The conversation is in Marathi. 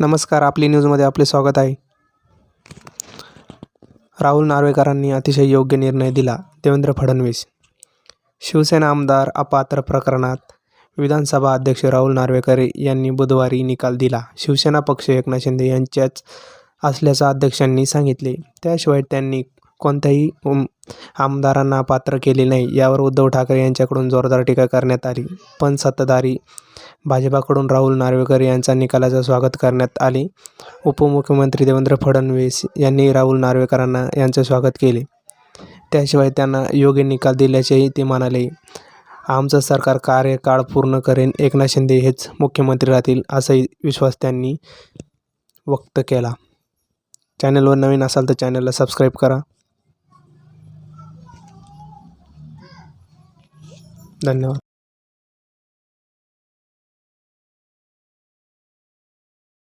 नमस्कार आपली न्यूजमध्ये आपले स्वागत आहे. राहुल नार्वेकरांनी अतिशय योग्य निर्णय दिला देवेंद्र फडणवीस. शिवसेना आमदार अपात्र प्रकरणात विधानसभा अध्यक्ष राहुल नार्वेकर यांनी बुधवारी निकाल दिला. शिवसेना पक्ष एकनाथ शिंदे यांच्याच असल्याचं अध्यक्षांनी सांगितले. त्याशिवाय त्यांनी कोणत्याही आमदारांना पात्र केले नाही यावर उद्धव ठाकरे यांच्याकडून जोरदार टीका करण्यात आली. पण सत्ताधारी भाजपाकडून राहुल नार्वेकर यांच्या निकालाचं स्वागत करण्यात आले. उपमुख्यमंत्री देवेंद्र फडणवीस यांनी राहुल नार्वेकरांना यांचे स्वागत केले. त्याशिवाय त्यांना योग्य निकाल दिल्याचेही ते म्हणाले. आमचं सरकार कार्यकाळ पूर्ण करेन एकनाथ शिंदे हेच मुख्यमंत्री राहतील असाही विश्वास त्यांनी व्यक्त केला. चॅनलवर नवीन असाल तर चॅनलला सबस्क्राईब करा. धन्यवाद.